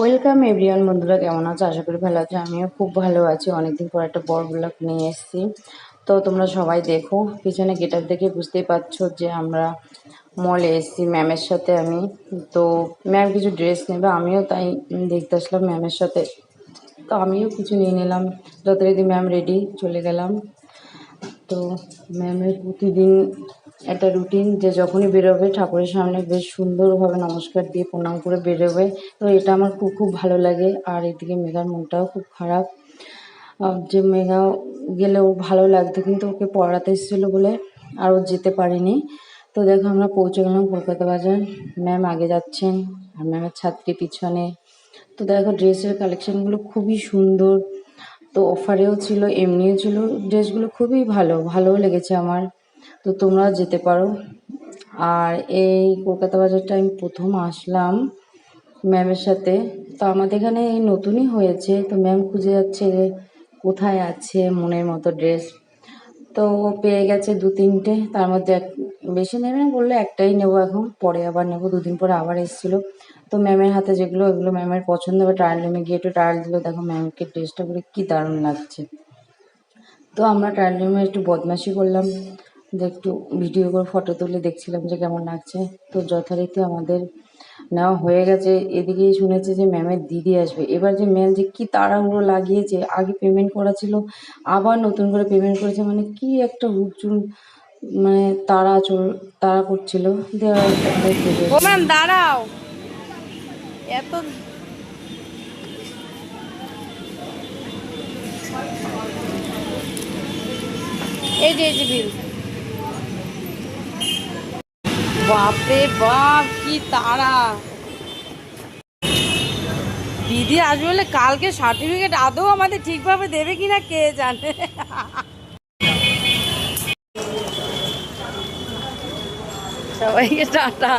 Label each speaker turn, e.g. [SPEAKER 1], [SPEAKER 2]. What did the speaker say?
[SPEAKER 1] Welcome everyone বন্ধুরা, কেমন আছো? আশা করি ভালো আছো। আমিও খুব ভালো আছি। অনেকদিন পর একটা বড় ব্লগ নিয়ে এসেছি। তো তোমরা সবাই দেখো, পিছনে গেটার দেখে বুঝতেই পারছ যে আমরা মলে এসেছি ম্যামের সাথে আমি। তো ম্যাম কিছু ড্রেস নেবে, আমিও তাই দেখতে আসলাম ম্যামের সাথে। তো আমিও কিছু নিয়ে নিলাম। যত যথারীতি ম্যাম রেডি চলে গেলাম। তো ম্যামের প্রতিদিন একটা রুটিন যে যখনই বেরোবে ঠাকুরের সামনে বেশ সুন্দরভাবে নমস্কার দিয়ে প্রণাম করে বেরোবে। তো এটা আমার খুব খুব ভালো লাগে। আর এদিকে মেঘার মনটাও খুব খারাপ। যে মেঘা গেলে ওর ভালো লাগতো, কিন্তু ওকে পড়াতে এসেছিল বলে আর ও যেতে পারিনি। তো দেখো আমরা পৌঁছে গেলাম কলকাতা বাজার। ম্যাম আগে যাচ্ছেন আর ম্যামের ছাত্রী পিছনে। তো দেখো ড্রেসের কালেকশানগুলো খুবই সুন্দর। তো অফারেও ছিল, এমনিও ছিল। ড্রেসগুলো খুবই ভালো, ভালোও লেগেছে আমার। তো তোমরাও যেতে পারো। আর এই কলকাতা বাজারটা আমি প্রথম আসলাম ম্যামের সাথে। তো আমাদের এখানে এই নতুনই হয়েছে। তো ম্যাম খুঁজে যাচ্ছে কোথায় আছে মনের মতো ড্রেস। তো পেয়ে গেছে দু তিনটে। তার মধ্যে এক বেশি নেবে না, বললে একটাই নেব এখন। পরে আবার নেব। দুদিন পরে আবার এসেছিল। তো ম্যামের হাতে যেগুলো, ওগুলো ম্যামের পছন্দ হবে ট্রায়াল রুমে গিয়ে একটু ট্রায়াল দিল। দেখো ম্যামকে ড্রেসটা করে কী দারুণ লাগছে। তো আমরা ট্রায়াল রুমে একটু বদমাশি করলাম। যে একটু ভিডিও করে ফটো তুলে দেখছিলাম যে কেমন লাগছে। তো যথারীতি আমাদের নেওয়া হয়ে গেছে। এদিকেই শুনেছি যে ম্যামের দিদি আসবে। এবার যে ম্যাম যে কী তাড়াহুড়ো লাগিয়েছে, আগে পেমেন্ট করা ছিল, আবার নতুন করে পেমেন্ট করেছে মানে কি একটা হুচুন মানে তারা চল তারা করছিল।
[SPEAKER 2] ম্যাম দাঁড়াও। এত এই যে এই যে বিল বাপরে বাপ, কি তারা। দিদি আসবে বলে কালকে সার্টিফিকেট আদৌ আমাদের ঠিকভাবে দেবে কিনা কে জানে? সবাইকে টাটা।